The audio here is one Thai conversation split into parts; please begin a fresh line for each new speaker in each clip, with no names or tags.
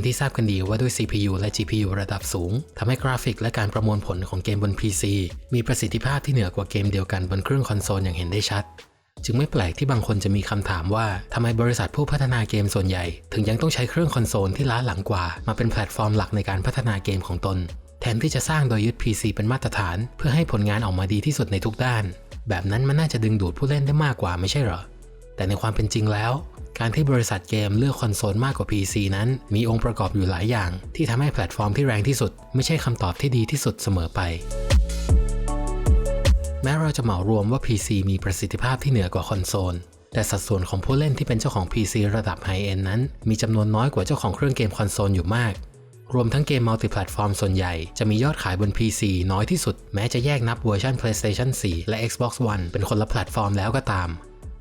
เป็นที่ทราบกันดีว่าด้วย CPU และ GPU ระดับสูงทำให้กราฟิกและการประมวลผลของเกมบน PC มีประสิทธิภาพที่เหนือกว่าเกมเดียวกันบนเครื่องคอนโซลอย่างเห็นได้ชัด จึงไม่แปลกที่บางคนจะมีคำถามว่าทำไมบริษัทผู้พัฒนาเกมส่วนใหญ่ ถึงยังต้องใช้เครื่องคอนโซลที่ล้าหลังกว่า มาเป็นแพลตฟอร์มหลักในการพัฒนาเกมของตน แทนที่จะสร้างโดยยึด PC เป็นมาตรฐาน เพื่อให้ผลงานออกมาดีที่สุดในทุกด้าน แบบนั้นมันน่าจะดึงดูดผู้เล่นได้มากกว่าไม่ใช่เหรอแต่ในความเป็นจริงแล้ว การที่บริษัทเกมเลือกคอนโซลมากกว่า PC นั้น มีองค์ประกอบอยู่หลายอย่าง ที่ทำให้แพลตฟอร์มที่แรงที่สุด ไม่ใช่คำตอบที่ดีที่สุดเสมอไป แม้เราจะเหมารวมว่า PC มีประสิทธิภาพที่เหนือกว่าคอนโซลแต่สัดส่วนของผู้เล่นที่เป็นเจ้าของ PC ระดับไฮเอนนั้น มีจำนวนน้อยกว่าเจ้าของเครื่องเกมคอนโซลอยู่มาก รวมทั้งเกมมัลติแพลตฟอร์มส่วนใหญ่จะมียอดขายบน PC น้อยที่สุด แม้จะแยกนับเวอร์ชัน PlayStation 4 และ Xbox One เป็นคนละแพลตฟอร์มแล้วก็ตาม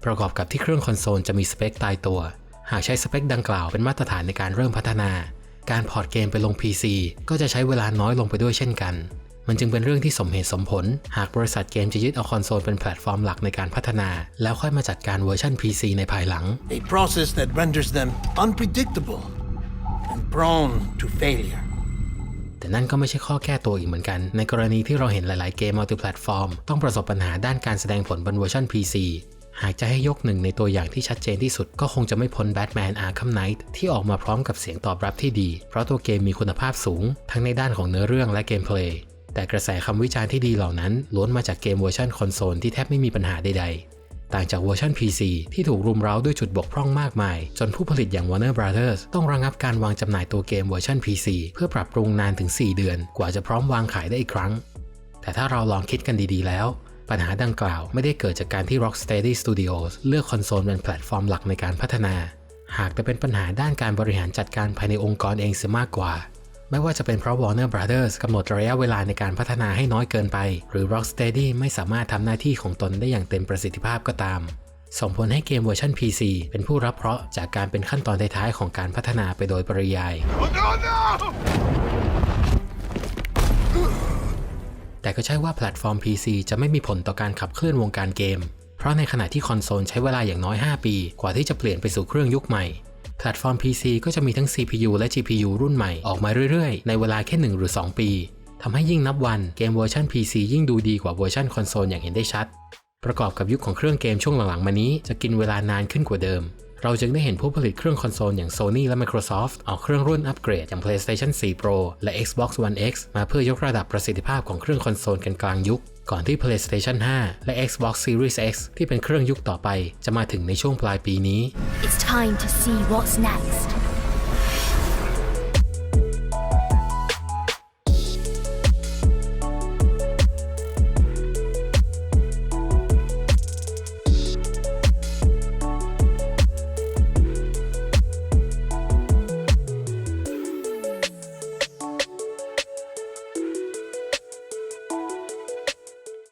ประกอบกับที่เครื่องคอนโซลจะมีสเปคตายตัว หากใช้สเปคดังกล่าวเป็นมาตรฐานในการเริ่มพัฒนา การพอร์ตเกมไปลง PC ก็จะใช้เวลาน้อยลงไปด้วยเช่นกัน มันจึงเป็นเรื่องที่สมเหตุสมผล หากบริษัทเกมจะยึดเอาคอนโซลเป็นแพลตฟอร์มหลักในการพัฒนา แล้วค่อยมาจัดการเวอร์ชัน PC ในภายหลัง
A process that renders them unpredictable and prone to failure.
แต่นั่นก็ไม่ใช่ข้อแก้ตัวอีกเหมือนกัน ในกรณีที่เราเห็นหลาย ๆ เกมมัลติแพลตฟอร์มต้องประสบปัญหาด้านการแสดงผลบนเวอร์ชัน PC หากจะให้ยกหนึ่งในตัวอย่างที่ชัดเจนที่สุดก็คงจะไม่พ้น Batman Arkham Knight ที่ออกมาพร้อมกับเสียงตอบรับที่ดี เพราะตัวเกมมีคุณภาพสูง ทั้งในด้านของเนื้อเรื่องและเกมเพลย์แต่กระแสคำวิจารณ์ที่ดีเหล่านั้นล้วนมาจากเกมเวอร์ชันคอนโซลที่แทบไม่มีปัญหาใดๆ ต่างจากเวอร์ชัน PC ที่ถูกรุมเร้าด้วยจุดบกพร่องมากมาย จนผู้ผลิตอย่าง Warner Brothers ต้องระงับการวางจำหน่ายตัวเกมเวอร์ชัน PC เพื่อปรับปรุงนานถึง 4 เดือน กว่าจะพร้อมวางขายได้อีกครั้ง แต่ถ้าเราลองคิดกันดีๆแล้ว ปัญหาดังกล่าวไม่ได้เกิดจากการที่ Rocksteady Studios เลือกคอนโซลเป็นแพลตฟอร์มหลักในการพัฒนา หากแต่เป็นปัญหาด้านการบริหารจัดการภายในองค์กรเองเสียมากกว่า ไม่ว่าจะเป็นเพราะ Warner Brothers กำหนดระยะเวลาในการพัฒนาให้น้อยเกินไป หรือ Rocksteady ไม่สามารถทำหน้าที่ของตนได้อย่างเต็มประสิทธิภาพก็ตามส่งผลให้เกมเวอร์ชัน PC เป็นผู้รับเคราะห์จากการเป็นขั้นตอนท้ายๆของการพัฒนาไปโดยปริยาย แต่ก็ใช่ว่าแพลตฟอร์ม PC จะไม่มีผลต่อการขับเคลื่อนวงการเกม เพราะในขณะที่คอนโซลใช้เวลาอย่างน้อย 5 ปี กว่าที่จะเปลี่ยนไปสู่เครื่องยุคใหม่ แพลตฟอร์ม PC ก็จะมีทั้ง CPU และ GPU รุ่นใหม่ออกมาเรื่อยๆ ในเวลาแค่ 1 หรือ 2 ปีทำให้ยิ่งนับวันเกมเวอร์ชัน PC ยิ่งดูดีกว่าเวอร์ชันคอนโซลอย่างเห็นได้ชัด ประกอบกับยุคของเครื่องเกมช่วงหลังๆมานี้จะกินเวลานานขึ้นกว่าเดิม เราจึงได้เห็นผู้ผลิตเครื่องคอนโซลอย่าง Sony และ Microsoft ออกเครื่องรุ่นอัปเกรดอย่าง PlayStation 4 Pro และ Xbox One X มาเพื่อยกระดับประสิทธิภาพของเครื่องคอนโซลกันกลางยุค ก่อนที่ PlayStation 5 และ Xbox Series X ที่เป็นเครื่องยุคต่อไป จะมาถึงในช่วงปลายปีนี้
It's time to see what's next.